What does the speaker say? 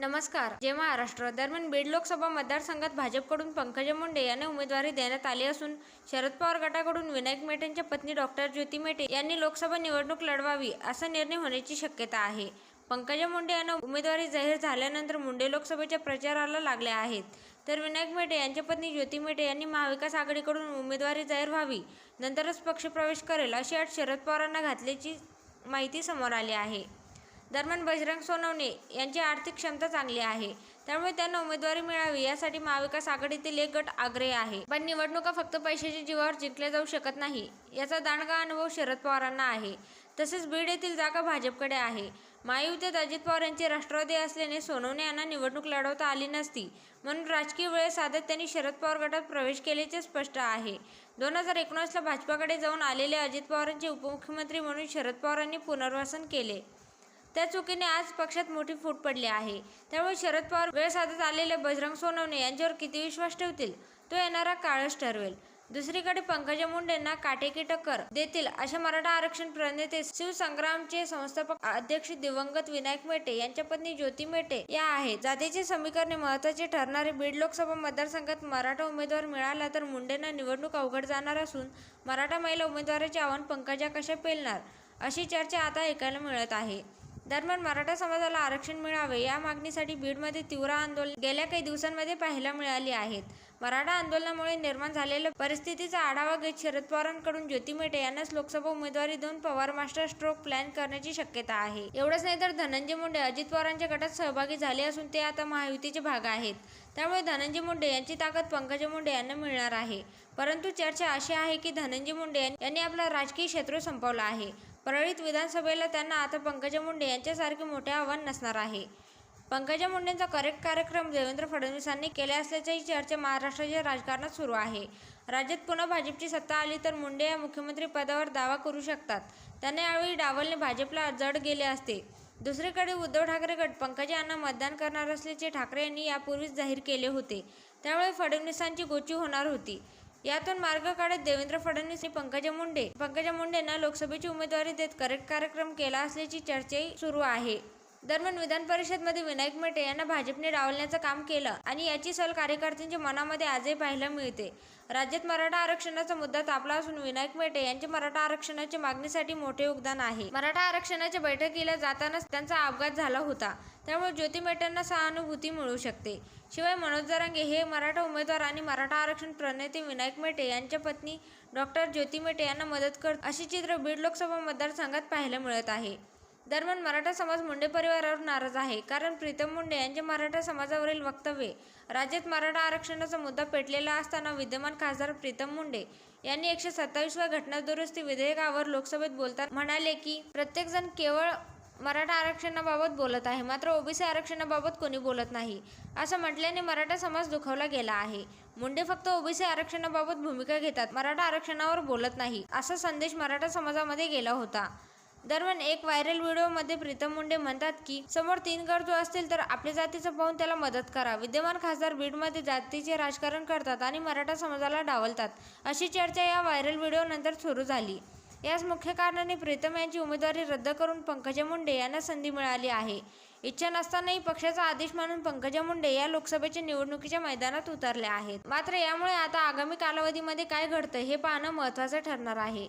नमस्कार. जय महाराष्ट्र दरम्यान बीड लोकसभा मतदारसंघात भाजपकडून पंकजा मुंडे यांना उमेदवारी देण्यात आली असून शरद पवार गटाकडून विनायक मेटेंच्या पत्नी डॉक्टर ज्योती मेटे यांनी लोकसभा निवडणूक लढवावी असा निर्णय होण्याची शक्यता आहे. पंकजा मुंडे यांना उमेदवारी जाहीर झाल्यानंतर मुंडे लोकसभेच्या प्रचाराला लागले आहेत. तर विनायक मेटे यांच्या पत्नी ज्योती मेटे यांनी महाविकास आघाडीकडून उमेदवारी जाहीर व्हावी नंतरच पक्षप्रवेश करेल अशी अट शरद पवारांना घातल्याची माहिती समोर आली आहे. दरम्यान बजरंग सोनवणे यांची आर्थिक क्षमता चांगली आहे. त्यामुळे त्यांना उमेदवारी मिळावी यासाठी महाविकास आघाडीतील एक गट आग्रही आहे. पण निवडणुका फक्त पैशाच्या जीवावर जिंकल्या जाऊ शकत नाही याचा दांडगा अनुभव शरद पवारांना आहे. तसेच बीड येथील जागा भाजपकडे आहे. महायुतीत अजित पवार यांची राष्ट्रवादी असल्याने सोनवणे यांना निवडणूक लढवता आली नसती म्हणून राजकीय वेळ साधत त्यांनी शरद पवार गटात प्रवेश केल्याचे स्पष्ट आहे. दोन हजार एकोणीसला भाजपाकडे जाऊन आलेले अजित पवारांचे उपमुख्यमंत्री म्हणून शरद पवारांनी पुनर्वसन केले. त्या चुकीने आज पक्षात मोठी फूट पडली आहे. त्यामुळे शरद पवार वेळ साधत आलेले बजरंग सोनवणे यांच्यावर किती विश्वास ठेवतील? तो येणारा काळच ठरवेल. दुसरीकडे पंकजा मुंडेंना काटेकी टक्कर देतील अशा मराठा आरक्षण प्रणेते शिवसंग्रामचे संस्थापक अध्यक्ष दिवंगत विनायक मेटे यांच्या पत्नी ज्योती मेटे या आहेत. जातीचे समीकरणे महत्त्वाचे ठरणारे बीड लोकसभा मतदारसंघात मराठा उमेदवार मिळाला तर मुंडेंना निवडणूक अवघड जाणार असून मराठा महिला उमेदवाराचे आव्हान पंकजा कशा पेलणार? अशी चर्चा आता ऐकायला मिळत आहे. दरम्यान मराठा समाजाला आरक्षण मिळावे या मागणीसाठी बीडमध्ये तीव्र आंदोलन गेल्या काही दिवसांमध्ये पाहायला मिळाली आहेत. मराठा आंदोलनामुळे निर्माण झालेल्या परिस्थितीचा आढावा घेत शरद पवारांकडून ज्योती मेटे यांनाच लोकसभा उमेदवारी देऊन पवार मास्टर स्ट्रोक प्लॅन करण्याची शक्यता आहे. एवढंच नाही तर धनंजय मुंडे अजित पवारांच्या गटात सहभागी झाले असून ते आता महायुतीचे भाग आहेत. त्यामुळे धनंजय मुंडे यांची ताकद पंकजा मुंडे यांना मिळणार आहे. परंतु चर्चा अशी आहे की धनंजय मुंडे यांनी आपला राजकीय शत्रू संपवला आहे. परळीत विधानसभेला त्यांना आता पंकजा मुंडे यांच्यासारखे मोठे आव्हान नसणार आहे. पंकजा मुंडेंचा करेक्ट कार्यक्रम देवेंद्र फडणवीसांनी केला असल्याची चर्चा महाराष्ट्राच्या राजकारणात सुरू आहे. राज्यात पुन्हा भाजपची सत्ता आली तर मुंडे या मुख्यमंत्री पदावर दावा करू शकतात. त्यांना यावेळी डावलने भाजपला जड गेले असते. दुसरीकडे उद्धव ठाकरे गट पंकजा यांना मतदान करणार असल्याचे ठाकरे यांनी यापूर्वीच जाहीर केले होते. त्यामुळे फडणवीसांची गोची होणार होती. यातून मार्ग काढत देवेंद्र फडणवीस आणि पंकजा मुंडे. पंकजा मुंडेंना लोकसभेची उमेदवारी देत करेक्ट कार्यक्रम केला असल्याची चर्चाही सुरू आहे. दरम्यान विधान परिषदमध्ये विनायक मेटे यांना भाजपने डावलण्याचं काम केलं आणि याची सल कार्यकर्त्यांच्या मनामध्ये आजही पाहायला मिळते. राज्यात मराठा आरक्षणाचा मुद्दा तापला असून विनायक मेटे यांचे मराठा आरक्षणाच्या मागणीसाठी मोठे योगदान आहे. मराठा आरक्षणाच्या बैठकीला जातानाच त्यांचा अपघात झाला होता. त्यामुळे ज्योती मेटेंना सहानुभूती मिळू शकते. शिवाय मनोज जरांगे हे मराठा उमेदवार आणि मराठा आरक्षण प्रणेते विनायक मेटे यांच्या पत्नी डॉक्टर ज्योती मेटे यांना मदत करत अशी चित्र बीड लोकसभा मतदारसंघात पाहायला मिळत आहे. दरम्यान मराठा समाज मुंडे परिवारावर नाराज आहे. कारण प्रीतम मुंडे यांचे मराठा समाजावरील वक्तव्ये राज्यात मराठा आरक्षणाचा मुद्दा पेटलेला असताना विद्यमान खासदार प्रीतम मुंडे यांनी एकशे सत्तावीसव्या घटना दुरुस्ती विधेयकावर लोकसभेत बोलताना म्हणाले की प्रत्येकजण केवळ मराठा आरक्षणाबाबत बोलत आहे मात्र ओबीसी आरक्षणाबाबत कोणी बोलत नाही असं म्हटल्याने मराठा समाज दुखावला गेला आहे. मुंडे फक्त ओबीसी आरक्षणाबाबत भूमिका घेतात मराठा आरक्षणावर बोलत नाही असा संदेश मराठा समाजामध्ये गेला होता. दरम्यान एक व्हायरल व्हिडिओमध्ये प्रीतम मुंडे म्हणतात की समोर तीन गरजू असतील तर आपल्या जातीचं पाहून त्याला मदत करा. विद्यमान खासदार बीडमध्ये जातीचे राजकारण करतात आणि मराठा समाजाला डावलतात. अशी चर्चा या व्हायरल व्हिडिओनंतर सुरू झाली. याच मुख्य कारणाने प्रीतम यांची उमेदवारी रद्द करून पंकजा मुंडे यांना संधी मिळाली आहे. इच्छा नसतानाही पक्षाचा आदेश मानून पंकजा मुंडे या लोकसभेच्या निवडणुकीच्या मैदानात उतरल्या आहेत. मात्र यामुळे आता आगामी कालावधीमध्ये काय घडतं हे पाहणं महत्त्वाचं ठरणार आहे.